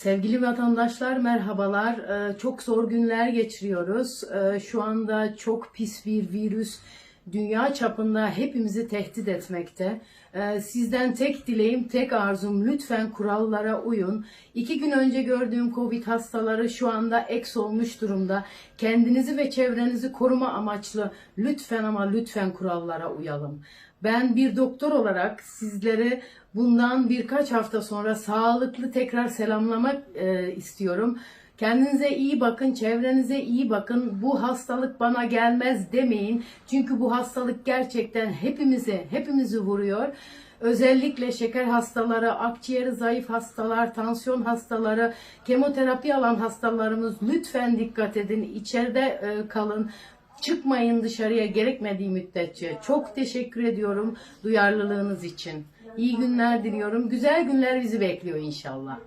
Sevgili vatandaşlar merhabalar. Ee, Çok zor günler geçiriyoruz. Ee, Şu anda çok pis bir virüs dünya çapında hepimizi tehdit etmekte. Ee, Sizden tek dileğim, tek arzum lütfen kurallara uyun. İki gün önce gördüğüm Covid hastaları şu anda eks olmuş durumda. Kendinizi ve çevrenizi koruma amaçlı lütfen ama lütfen kurallara uyalım. Ben bir doktor olarak sizleri bundan birkaç hafta sonra sağlıklı tekrar selamlamak e, istiyorum. Kendinize iyi bakın, çevrenize iyi bakın. Bu hastalık bana gelmez demeyin. Çünkü bu hastalık gerçekten hepimizi, hepimizi vuruyor. Özellikle şeker hastaları, akciğeri zayıf hastalar, tansiyon hastaları, kemoterapi alan hastalarımız lütfen dikkat edin. İçeride e, kalın. Çıkmayın dışarıya gerekmediği müddetçe. Çok teşekkür ediyorum duyarlılığınız için. İyi günler diliyorum. Güzel günler bizi bekliyor inşallah.